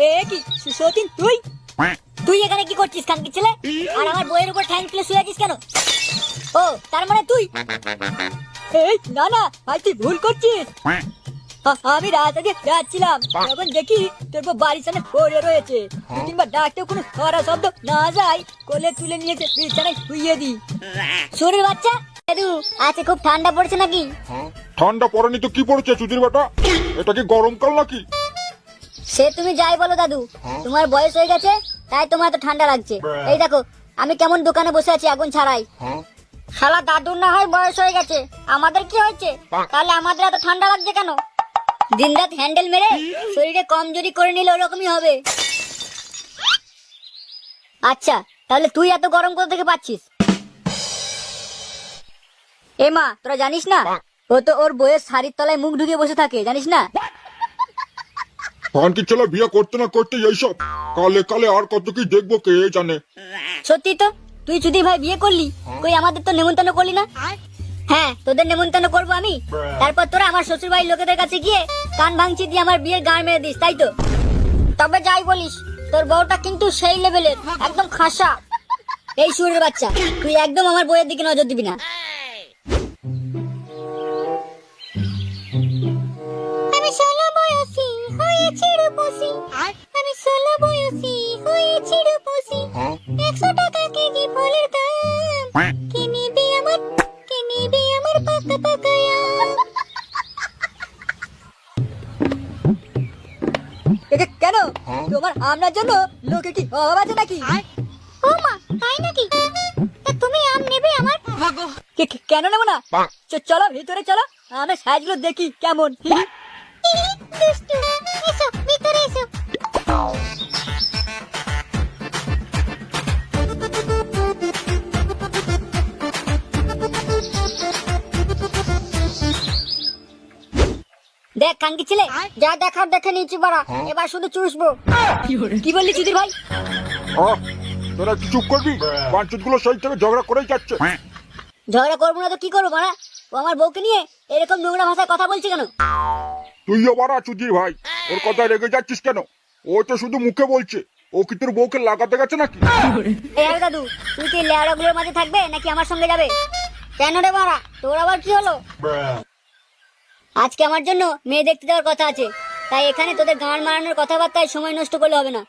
এ কি সতীন তুই তুই এখানে কি করছিস কানকি ছেলে? আর আমার বইয়ের উপর ঠ্যাং তুলে শুয়ে আছিস কেন? ও তার মানে তুই? এই না না ভাই তুই ভুল করছিস। আমি যাচ্ছিলাম তখন দেখি তোর বাড়ির সামনে পড়ে রয়েছে। কিংবা ডাকতেও কোনো সারা শব্দ না যায় কোলে তুলে নিয়েছে বিছানায় শুইয়ে দি। শরীর বাচ্চা দাদু আজকে খুব ঠান্ডা পড়েছে নাকি? ঠান্ডা পড়েনি তো কি পড়েছে চুদির বেটা? এটা কি গরমকাল নাকি? সে তুমি যাই বলো দাদু। তোমার বয়স হয়ে গেছে তাই তোমার এত ঠান্ডা লাগছে। এই দেখো আমি কেমন দোকানে বসে আছি আগুন ছাড়াই। শালা দাদুর না হয় বয়স হয়ে গেছে। আমাদের কি হয়েছে? তাহলে আমাদের এত ঠান্ডা লাগছে কেন? দিনরাত হ্যান্ডেল মেরে শরীরে কমজোরি করে নিলে ওরকমই হবে। আচ্ছা তাহলে তুই এত গরম কোথা থেকে পাচ্ছিস? এ মা তোরা জানিস না? ও তো ওর বইয়ের শাড়ির তলায় মুখ ঢুকে বসে থাকে জানিস না? কি ছেলে বিয়ে করতে না করতে এইসব কালে কালে আর কত কি দেখব কে জানে? সত্যি তো? তুই যদি ভাই বিয়ে করলি, কই আমাদের তো নেমন্তন্ন করলি না? হ্যাঁ তোদের নেমন্তন্ন করব আমি। তারপর তোরা আমার শ্বশুর বাড়ির লোকেদের কাছে গিয়ে কান ভাঙচি দিয়ে আমার বিয়ের গান মেরে দিস, তাই তো? তবে যাই বলিস, তোর বউটা কিন্তু সেই লেভেলের একদম খাসা। এই সুরের বাচ্চা, তুই একদম আমার বইয়ের দিকে নজর দিবি না। ষোলো বয়সী হয়েছি রূপসী একশো টাকা কেজি ফলের দাম। কিনিবি আমার কিনিবি আমার পাকা পাকা আম। কেন? তোমার আমনার জন্য লোকে কি অভাব আছে নাকি? ও মা তাই নাকি? তুমি আম নেবে আমার? কে- কে- কেন নেব না? চলো ভিতরে চলো। আমি সাইজগুলো দেখি কেমন। দুষ্টু। দেখ কানকি ছেলে যা দেখার দেখে নিয়েছি বাড়া। এবার শুধু চুষবো। কি বললি চুদির ভাই? আহ, তোরা কি চুপ করবি? পাঁচুতগুলো সেই থেকে ঝগড়া করেই যাচ্ছে। ঝগড়া করব না তো কি করব মারা ও আমার বউকে নিয়ে এরকম নোংরা ভাষায় কথা বলছে কেন? তুইও বাড়া চুদির ভাই ওর কথায় রেগে যাচ্ছিস কেন? ও তো শুধু মুখে বলছে ও কি তোর বউকে লাগাতে গেছে নাকি? এই দাদু তুই কি লেয়ারাগুলোর মাঝে থাকবে নাকি আমার সঙ্গে যাবে? কেন রে মারা তোর আবার কি হলো? আজকে আমার জন্য মেয়ে দেখতে যাওয়ার কথা আছে। তাই এখানে তোদের গান মারানোর কথাবার্তায় সময় নষ্ট করলে হবে না।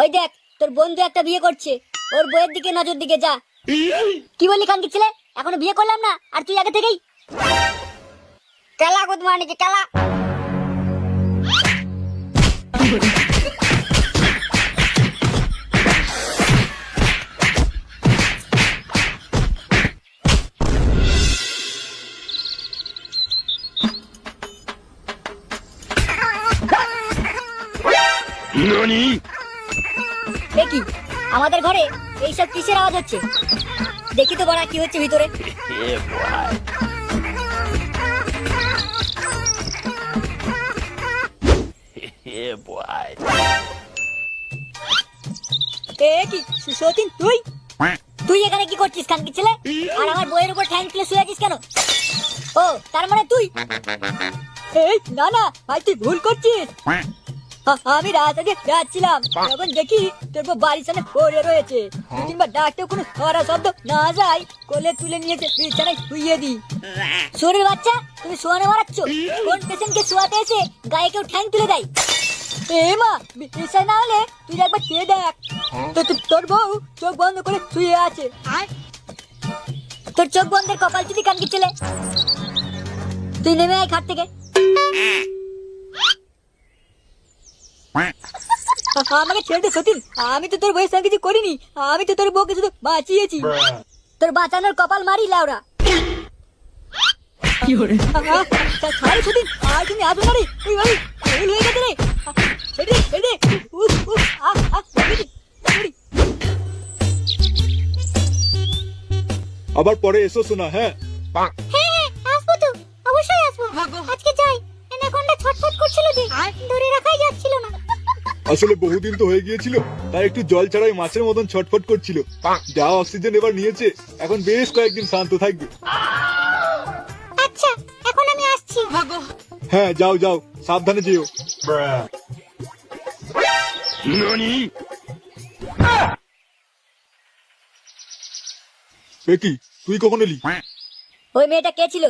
ওই দেখ, তোর বন্ধু একটা বিয়ে করছে। ওর বইয়ের দিকে নজর দিকে যা। কি বললি খান ছেলে? এখনও বিয়ে করলাম না? আর তুই আগে থেকেই? কেলা গুদ মানিকে কেলা। দেখি আমাদের ঘরে এইসব কিসের আওয়াজ হচ্ছে? দেখি তো বড়া কি হচ্ছে ভিতরে। কি সতীন তুই? তুই এখানে কি করছিস কানকি ছেলে? আর আমার বইয়ের উপর ঠ্যাং তুলে শুয়ে আছিস কেন? ও তার মানে তুই? এই না না ভাই তুই ভুল করছিস। আ- আমি রাত আগে যাচ্ছিলাম তখন দেখি তোর বউ বাড়ির সামনে পড়ে রয়েছে। কিংবা ডাকতেও কোনো সারা শব্দ না যায় কোলে তুলে নিয়েছে বিছানায় শুইয়ে দি শরীর বাচ্চা তুমি শোয়ানো মারাচ্ছ কোন পেশেন্টকে শোয়াতে এসে গায়ে কেউ ঠ্যাং তুলে দেয়? এ মা না হলে তুই একবার চেয়ে দেখ। তো তো- তোর বউ চোখ বন্ধ করে শুয়ে আছে। তোর চোখ বন্ধের কপাল যদি কানকি ছেলে। তুই নেমে আয় খাট থেকে। আমাকে ছেড়ে দে সতীন আমি তো তোর বউয়ের সঙ্গে কিছু করিনি আমি তো তোর বউকে শুধু বাঁচিয়েছি। তোর বাঁচানোর কপাল মারি লাউরা। আহা, সতীন আর তুমি আসো না রে। ওই ওই ভুল হয়ে গেছে রে। ছেড়ে ছেড়ে উফ উফ আহ আহ ছেড়ে দে, ছেড়ে দে। আবার পরে এসো শোনা হ্যাঁ? হ্যাঁ হ্যাঁ আসব তো। অবশ্যই আসব। আজকে যাই। এনাকন্ডা ছটফট করছিল যে। ধরে রাখাই যাচ্ছিল। আসলে বহুদিন তো হয়ে গিয়েছিল তাই একটু জল ছাড়াই মাছের মতন ছটফট করছিল। যা অক্সিজেন এবার নিয়েছে এখন বেশ কয়েকদিন শান্ত থাকবে। আচ্ছা এখন আমি আসছি। হ্যাঁ যাও যাও সাবধানে যেও। 何 এ তুই কখন এলি? ওই মেয়েটা কে ছিল?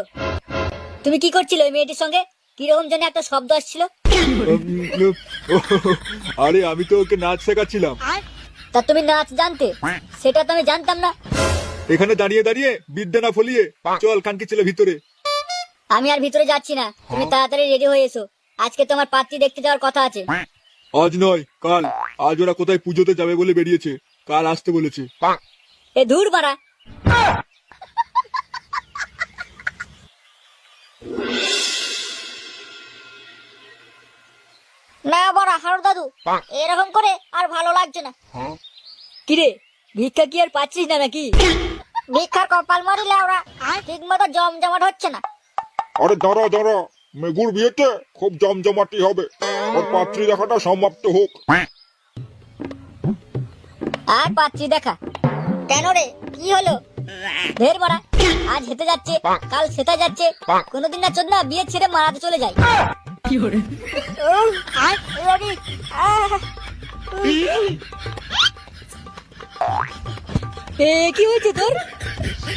তুমি কি করছিলে ওই মেয়েটির সঙ্গে? কীরকম যেন একটা শব্দ আসছিল। আরে আমি তো ওকে নাচ শেখাচ্ছিলাম। তা তুমি নাচ জানতে? সেটা তো আমি জানতাম না। এখানে দাঁড়িয়ে দাঁড়িয়ে বিদ্যা না ফলিয়ে চল কানকি ছেলে ভিতরে। আমি আর ভিতরে যাচ্ছি না। তুমি তাড়াতাড়ি রেডি হয়ে এসো। আজকে তোমার পাত্রী দেখতে যাওয়ার কথা আছে। আজ নয় কাল। আজ ওরা কোথায় পুজোতে যাবে বলে বেরিয়েছে। কাল আসতে বলেছে। এ ধুর মারা না বড় হারু দাদু। এরকম করে আর ভালো লাগছে না। কিরে ভিক্ষা কি আর পাচ্ছিস না নাকি? ভিক্ষার কপাল মারিলে ওরা ঠিক মতো জমজমাট হচ্ছে না। আরে দাঁড়া দাঁড়া। মেগুর বিয়েতে খুব জমজমাটি হবে। ওর পাত্রী দেখাটা সমাপ্ত হোক। আর পাচ্ছি দেখা। কেন রে? কি হলো? ঢের মারা আজ হেঁটে যাচ্ছে কাল সেটা যাচ্ছে। কোনোদিন না চোদ না বিয়ে ছেড়ে মারাতে চলে যায়। এ কি হয়েছে তোর?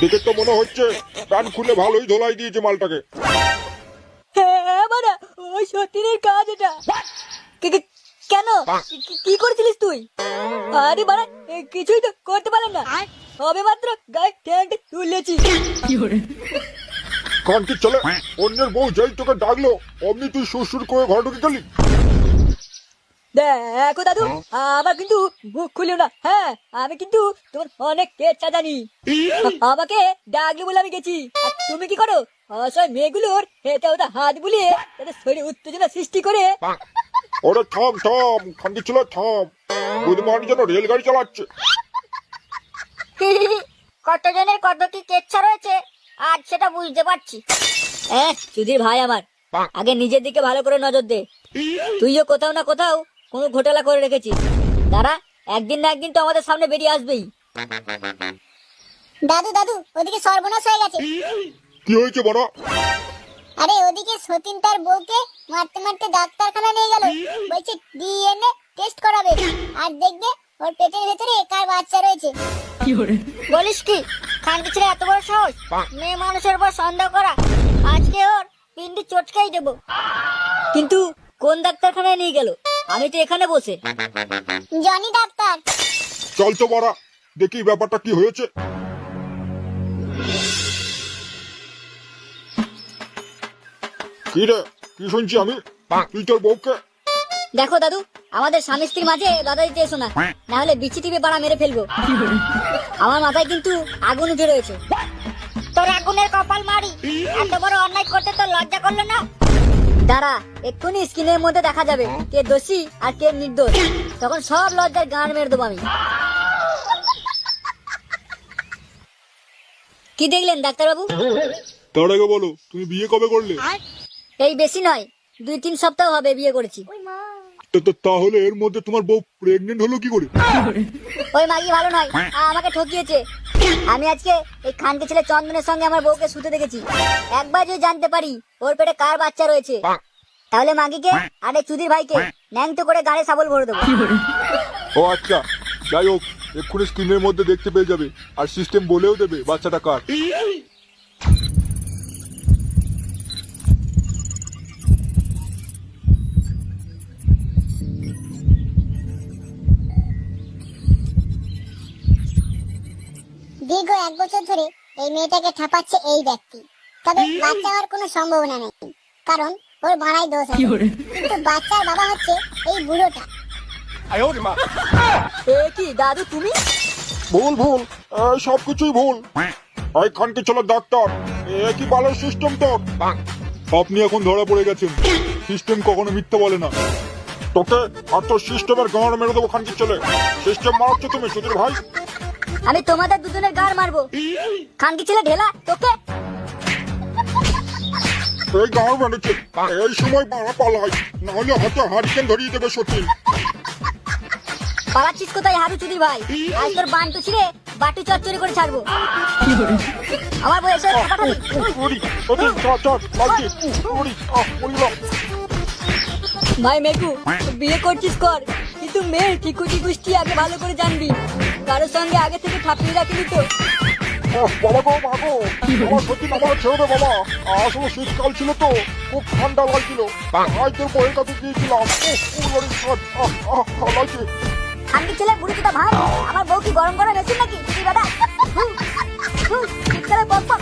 দেখে তো মনে হচ্ছে প্যান খুলে ভালোই ধোলাই দিয়েছে মালটাকে। হ্যাঁ মারা ওই সতীনের কাজ এটা। কে- কে- কেন? কি- কি করেছিলিস তুই? আরে বাড়া এ, কিছুই তো করতে পারলাম না। হবে মাত্র গায়ে ট্যাঙ্ক তুলেছি। কানকি চলে। অন্যের বউ যেই তোকে ডাকলো অমনি তুই সুর সুর করে ঘরে ঢুকে গেলি। দেখো দাদু আমার কিন্তু মুখ খুলিও না। হ্যাঁ আমি কিন্তু তোমার অনেক কেচ্ছা জানি আমাকে ডাকলে বলে আমি গেছি। আর তুমি কি করো? অসহায় মেয়েগুলোর হেতে ওটা হাত বুলিয়ে তাদের শরীরে উত্তেজনা সৃষ্টি করে। ওরে থাম থাম কানকি ছিল থাম। বুধমানি যেন রেলগাড়ি চালাচ্ছে। কতজনের কত কি কেচ্ছা রয়েছে? আজ সেটা বুঝতে পারছি। হ্যাঁ সুধীর ভাই আমার আগে নিজের দিকে ভালো করে নজর দে। তুইও কোথাও না কোথাও কোনো ঘোটালা করে রেখেছিস। দাঁড়া একদিন না একদিন তো আমাদের সামনে বেরিয়ে আসবেই। দাদু দাদু ওদিকে সর্বনাশ হয়ে গেছে। কি হয়েছে বড়? আরে ওদিকে সতীন তার বউকে মারতে মারতে ডাক্তারখানা নিয়ে গেল। বলছে ডিএনএ টেস্ট করাবে। আর দেখবে ওর পেটের ভেতরে কার বাচ্চা রয়েছে। বলিস কি? খানকে ছেলে এত বড় সাহস? মেয়ে মানুষের উপর সন্দেহ করা। আজকে ওর পিন্ডি চটকাই দেবো। কিন্তু কোন ডাক্তারখানায় নিয়ে গেল? আমি তো এখানে বসে। Johnny doctor. চল তো বড়া দেখি ব্যাপারটা কি হয়েছে। কি রে কি শুনছি আমি? তুই তোর বউকে? দেখো দাদু আমাদের স্বামী স্ত্রীর মাঝে দাদা দিতে এসো না। না হলে বিচি টিপে পাড়া মেরে ফেলব। আমার মাথায় কিন্তু আগুন উঠে রয়েছে। তোর আগুনের কপাল মারি। এত বড় অন্যায় করতে তো লজ্জা করল না? দাঁড়া এক্ষুনি স্ক্রিনের মধ্যে দেখা যাবে কে দোষী আর কে নির্দোষ। তখন সব লজ্জার গান মেরে দেবো আমি। কি দেখলেন ডাক্তারবাবু? তার আগে বলো তুমি বিয়ে কবে করলে? এই বেশি নয় দুই তিন সপ্তাহ হবে বিয়ে করেছি। তাহলে এর মধ্যে তোমার বউ প্রেগনেন্ট হলো কি করে? ওই মাগি ভালো নয়। আমাকে ঠকিয়েছে আমি আজকে এই খানকে ছেলে চন্দনের সঙ্গে আমার বউকে শুতে দেখেছি। একবার যদি জানতে পারি ওর পেটে কার বাচ্চা রয়েছে। তাহলে মাগিকে আর এই চুদির ভাইকে ন্যাংটো করে গাড়ি সাবল ভরে দেবো। ও আচ্ছা। যাই হোক এক্ষুনি স্ক্রিনের মধ্যে দেখতে পেয়ে যাবে। আর সিস্টেম বলেও দেবে বাচ্চাটা কার। এক বছর ধরে এই মেয়েটাকে ঠাপাচ্ছে এই ব্যক্তি। তবে বাচ্চা হওয়ার কোনো সম্ভাবনা নেই কারণ ওর ভাড়ায় দোষ আছে। কিন্তু বাচ্চার বাবা হচ্ছে এই বুড়োটা। এ কি দাদু তুমি? ভুল ভুল। এই সব কিছুই ভুল ছিল ডাক্তার। এ কি ভালো সিস্টেম তোর? আপনি এখন ধরা পড়ে গেছেন। সিস্টেম কখনো মিথ্যা বলে না। তোকে আর তোর সিস্টেমের গাঁড় মেরে দেবো খানকি ছেলে সিস্টেম মারাচ্ছ তুমি সুধীর ভাই। আমি তোমাদের দুজনের গার মারবো। খানকি ছেলে ঢেলা তোকে? এই গাঁড় মেরেছে এই সময় পালাই। নাহলে হাতে হারিকেন ধরিয়ে দেবে পালাচ্ছিস কোথায় হারু চুদির ভাই? আজ তোর বান্টু ছিঁড়ে বাটি চচ্চড়ি করে ছাড়বো। আমার বউ এসে ভাই বিয়ে করছিস কর কিন্তু কিন্তু মেয়ের ঠিকুটি গুষ্টি আগে ভালো করে জানবি। কারোর সঙ্গে আগে থেকে ঠাপিয়ে রাখিনি তো। বাবা গো গো আমার সত্যি আমার ছেড়ে দে বাবা। আসলে শীতকাল ছিল তো খুব ঠান্ডা লাগছিল। তোর বইয়ের কাছে গিয়েছিলাম। লাগছে। খানকি ছেলে বুড়ি চোদা ভাই। আমার বউ কি গরম গরম এসেছে নাকি? তুই দাদা শীতকালে বক বক।